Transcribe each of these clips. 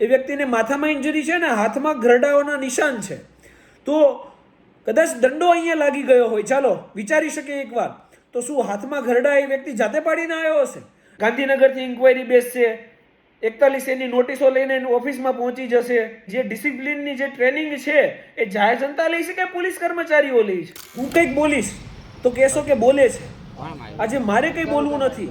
એ વ્યક્તિને માથામાં ઇન્જરી છે ને, હાથમાં ઘરડાઓના નિશાન છે. તો કદાચ દંડો અહીંયા લાગી ગયો હોય, ચાલો વિચારી શકે એકવાર તો શું હાથમાં ઘરડા એ વ્યક્તિ જાતે પાડીને આવ્યો હશે? ગાંધીનગરથી ઇન્કવાયરી બેસશે એકતાલીસ એની નોટિસો લઈને ઓફિસમાં પહોંચી જશે. જે ડિસિપ્લિનની જે ટ્રેનિંગ છે, એ જાહેર જનતા લઈ છે કે પોલીસ કર્મચારીઓ લઈ છે? હું કંઈક બોલીશ. તો કહેશો કે બોલે છે. આજે મારે કંઈ બોલવું નથી.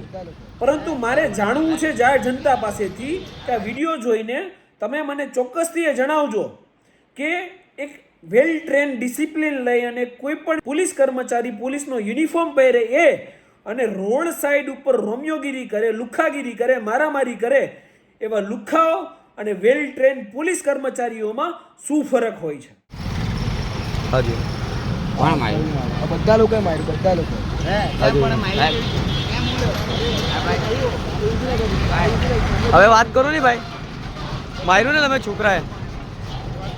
પરંતુ મારે જાણવું છે જાહેર જનતા પાસેથી કે આ વીડિયો જોઈને તમે મને ચોક્કસથી એ જણાવજો કે એક વેલ ટ્રેન ડિસિપ્લિન લઈ અને કોઈ પણ પોલીસ કર્મચારી પોલીસનો યુનિફોર્મ પહેરે એ અને રોડ સાઈડ ઉપર રોમિયોગીરી કરે, લુખાગીરી કરે, મારામારી કરે એવા લુખાઓ અને વેલ ટ્રેન પોલીસ કર્મચારીઓમાં શું ફરક હોય છે? હાજી. કોણ માર્યું? બધા લોકોએ માર્યું બધા લોકો હવે વાત કરો ને ભાઈ. માર્યું ને તમે છોકરાએ.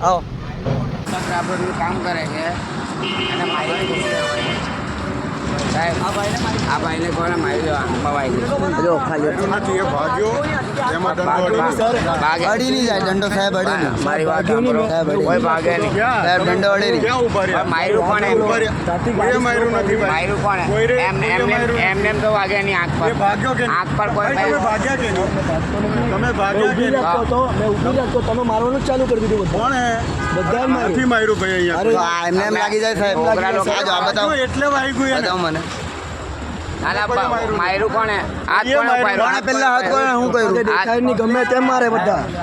આવો. બરાબરનું કામ કરે છે. અને મારી સાહેબ આ ભાઈને કોને માર્યો? પવાઈ જો ખાલી આથી એ ભાગ્યો. એમાં દંડો અડી અડી નહીં જાય દંડો સાહેબ અડી નહીં મારી વાત સાહેબ, અડી. કોઈ ભાગે નહીં. સાહેબ દંડો અડી નહીં. ક્યાં ઊભા રહ્યા? માર્યું કોણે? ઊભા રહ્યા? નથી ભાઈ. કોણે? એમ એમ એમ એમ તો વાગે નહીં આંખ પર. ભાગ્યો કે આંખ પર કોઈ તમે ભાગ્યા કે તમે ભાગ્યા કે ઊભી નહીં? રાખતો હતો મેં ઊભી રાખતો તમે મારવાનું જ ચાલુ કરી દીધું બધા. હે બધા માર્યું. નથી માર્યું ભાઈ અહીંયા. એમને એમ લાગી જાય સાહેબ છોકરા લોકો- આ જો આ બતાવો. એટલે વાગ્યું મને.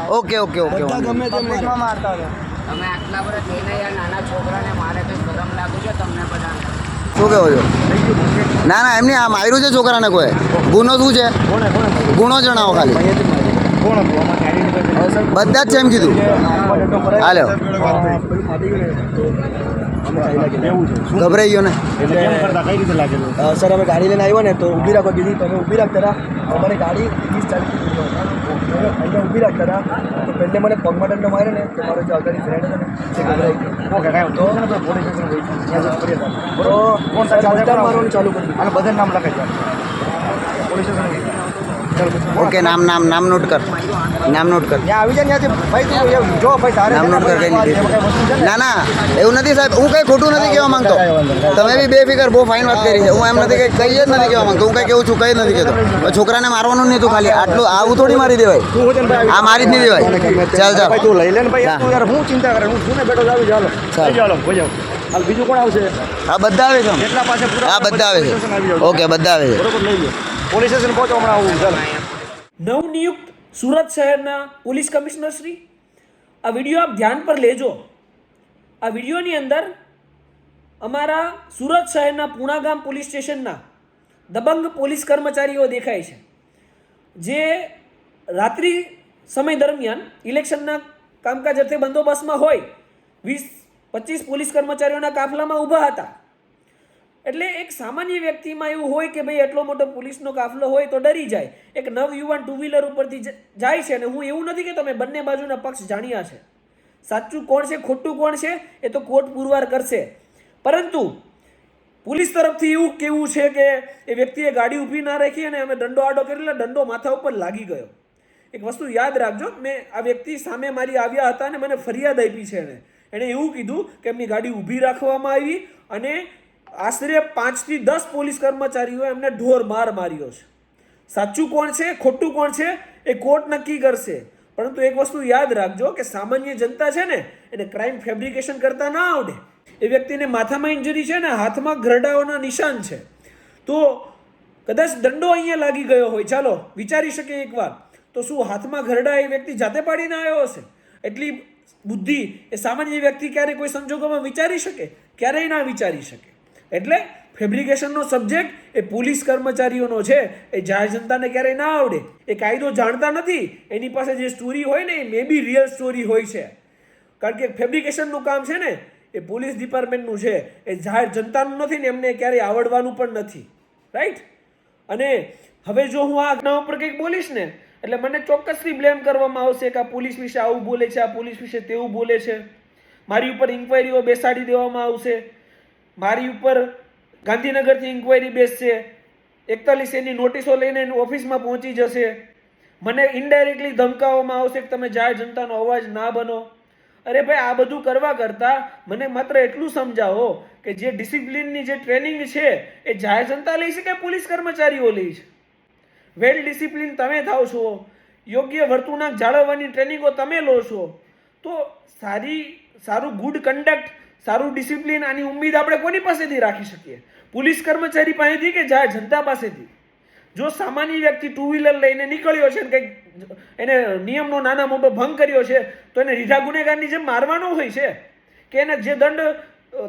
ઓકે ઓકે ઓકે ગમે તેમ મારે. તમે આટલા બધા થઈને યાર નાના છોકરાને મારે કઈ ગરમ લાગુ છે તમને બધાને. શું કહો છો? ના ના એમની આ માર્યું છે છોકરાને કોઈ? ગુનો શું છે? ગુનો જણાવો ખાલી. બધા જ છે એમ કીધું? હાલો. ગભરાઈ ગયો ને સર અમે ગાડી લઈને આવ્યો ને તો ઊભી રાખવા કીધી તમે ઊભી રાખતા અમારી ગાડી ત્રીસ ચાલીસ અહીંયા ઊભી રાખતા હતા તો પહેલે મને પગમાં દંડો માર્યો ને તો મારો જે અગાડી ફ્રેન્ડ હતો ને તે ગભરાઈ ગયો. તો ચાલુ કર્યું અને બધા નામ લખાય પોલીસ સ્ટેશન ઓકે નામ નામ નામ નોટ કર. નામ નોટ કર. આવી જાય ભાઈ જો ભાઈ તારે નામ નોટ કર કઈ ના. ના એવું નથી સાહેબ હું કંઈ ખોટું નથી કહેવા માંગતો. તમે બી બેફિકર બહુ ફાઇન વાત કરી છે. હું એમ નથી કંઈ કહીએ જ નથી કહેવા માંગતો. હું કંઈ કેવું છું કઈ નથી કહેતો. છોકરાને મારવાનું નહીં તું ખાલી. આટલું આવું થોડી મારી દેવાય. આ મારી જ નહીં દેવાય. ચાલ ચાલ. તું લઈ લે ને ભાઈ તું યાર હું ચિંતા કરે હું છું ને બેઠો જાવ ચાલો. ચાલ. હાલ બીજું કોણ આવશે? આ બધા આવે છે આ બધા આવે આવી છે ઓકે બધા આવે છે. બરોબર લઈ લો પોલીસ સ્ટેશન પહોંચો નવનિયુક્ત સુરત શહેરના પોલીસ કમિશનર શ્રી, આ વીડિયો આપ ધ્યાન પર લેજો. આ વિડીયોની અંદર અમારા સુરત શહેરના પૂણાગામ પોલીસ સ્ટેશનના દબંગ પોલીસ કર્મચારીઓ દેખાય છે, જે રાત્રિ સમય દરમિયાન ઇલેક્શનના કામકાજ અર્થે બંદોબસ્તમાં હોય, વીસ પચીસ પોલીસ કર્મચારીઓના કાફલામાં ઊભા હતા. એટલે એક સામાન્ય વ્યક્તિમાં એવું હોય કે ભાઈ એટલો મોટો પોલીસનો કાફલો હોય તો ડરી જાય. એક નવયુવાન ટુ વ્હીલર ઉપરથી જાય છે અને હું એવું નથી કે તમે બંને બાજુના પક્ષ જાણ્યા છે. સાચું કોણ છે, ખોટું કોણ છે, એ તો કોર્ટ પુરવાર કરશે. પરંતુ પોલીસ તરફથી એવું કેવું છે કે એ વ્યક્તિએ ગાડી ઊભી ના રાખી અને અમે દંડો આડો કર્યો એટલે દંડો માથા ઉપર લાગી ગયો. એક વસ્તુ યાદ રાખજો, મેં આ વ્યક્તિ સામે મારી આવ્યા હતા અને મને ફરિયાદ આપી છે એણે. એણે એવું કીધું કે એમની ગાડી ઊભી રાખવામાં આવી અને આશરે પાંચથી દસ પોલીસ કર્મચારીઓ એમને ઢોર માર માર્યો છે. સાચું કોણ છે, ખોટું કોણ છે, એ કોર્ટ નક્કી કરશે. પરંતુ એક વસ્તુ યાદ રાખજો કે સામાન્ય જનતા છે ને, એને ક્રાઇમ ફેબ્રિકેશન કરતા ના આવડે. એ વ્યક્તિને માથામાં ઇન્જરી છે ને, હાથમાં ઘરડાઓના નિશાન છે. તો કદાચ દંડો અહીંયા લાગી ગયો હોય, ચાલો વિચારી શકે એકવાર તો શું હાથમાં ઘરડા એ વ્યક્તિ જાતે પાડીને આવ્યો હશે? એટલી બુદ્ધિ એ સામાન્ય વ્યક્તિ ક્યારે કોઈ સંજોગોમાં વિચારી શકે? ક્યારેય ના વિચારી શકે. એટલે ફેબ્રિકેશનનો સબ્જેક્ટ એ પોલીસ કર્મચારીઓનો છે. એ જાહેર જનતાને ક્યારેય ના આવડે. એ કાયદો જાણતા નથી. એની પાસે જે સ્ટોરી હોય ને, એ મે બી રિયલ સ્ટોરી હોય છે. કારણ કે ફેબ્રિકેશનનું કામ છે ને, એ પોલીસ ડિપાર્ટમેન્ટનું છે. એ જાહેર જનતાનું નથી ને, એમને ક્યારેય આવડવાનું પણ નથી. રાઈટ અને હવે જો હું આ ઘટના ઉપર કંઈક બોલીશ ને, એટલે મને ચોક્કસથી બ્લેમ કરવામાં આવશે કે આ પોલીસ વિશે આવું બોલે છે, આ પોલીસ વિશે તેવું બોલે છે. મારી ઉપર ઇન્ક્વાયરીઓ બેસાડી દેવામાં આવશે. મારી ઉપર ગાંધીનગરથી ઇન્ક્વાયરી બેસશે. એકતાલીસ એની નોટિસો લઈને એની ઓફિસમાં પહોંચી જશે. મને ઇનડાયરેક્ટલી ધમકાવવામાં આવશે કે તમે જાહેર જનતાનો અવાજ ના બનો. અરે ભાઈ, આ બધું કરવા કરતાં મને માત્ર એટલું સમજાવો કે જે ડિસિપ્લિનની જે ટ્રેનિંગ છે, એ જાહેર જનતા લઈ છે કે પોલીસ કર્મચારીઓ લે છે? વેલ ડિસિપ્લિન તમે થાવ છો. યોગ્ય વર્તણૂક જાળવવાની ટ્રેનિંગો તમે લો છો. તો સારી, સારું ગુડ કન્ડક્ટ સારું ડિસિપ્લિન, આની ઉમ્મીદ આપણે કોની પાસેથી રાખી શકીએ? પોલીસ કર્મચારી પાસેથી કે જાહેર જનતા પાસેથી? જો સામાન્ય વ્યક્તિ ટુ વ્હીલર લઈને નીકળ્યો છે કંઈક એને નિયમનો નાના મોટો ભંગ કર્યો છે, તો એને રીઢા ગુનેગારની જેમ મારવાનો હોય છે? કે એને જે દંડ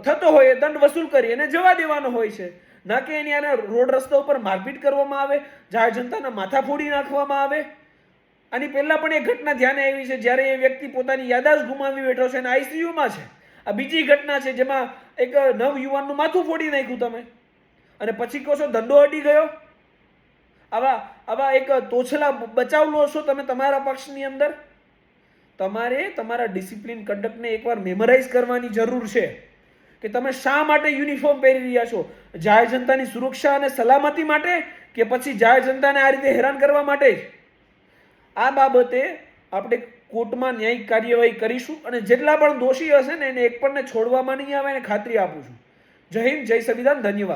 થતો હોય એ દંડ વસૂલ કરી એને જવા દેવાનો હોય છે? ના કે એની આને રોડ રસ્તા ઉપર મારપીટ કરવામાં આવે જાહેર જનતાના માથા ફોડી નાખવામાં આવે? આની પહેલાં પણ એ ઘટના ધ્યાને આવી છે, જ્યારે એ વ્યક્તિ પોતાની યાદાશ ગુમાવી બેઠો છે અને આઈસીયુમાં છે. આ બીજી ઘટના છે જેમાં એક નવ યુવાનનું માથું ફોડી નાખ્યું તમે. અને પછી કહો છો ધંધો અડી ગયો? આવા આવા એક તોછલા બચાવ લો છો તમે તમારા પક્ષની અંદર? તમારે તમારા ડિસિપ્લિન કંડક્ટને એકવાર મેમરાઇઝ કરવાની જરૂર છે કે તમે શા માટે યુનિફોર્મ પહેરી રહ્યા છો? જાહેર જનતાની સુરક્ષા અને સલામતી માટે કે પછી જાહેર જનતાને આ રીતે હેરાન કરવા માટે? આ બાબતે આપણે કોર્ટમાં ન્યાયિક કાર્યવાહી કરીશું અને જેટલા પણ દોષી હશે ને એને એક પણને છોડવામાં નહીં આવે, એને ખાતરી આપું છું. જય હિન્દ, જય સંવિધાન, ધન્યવાદ.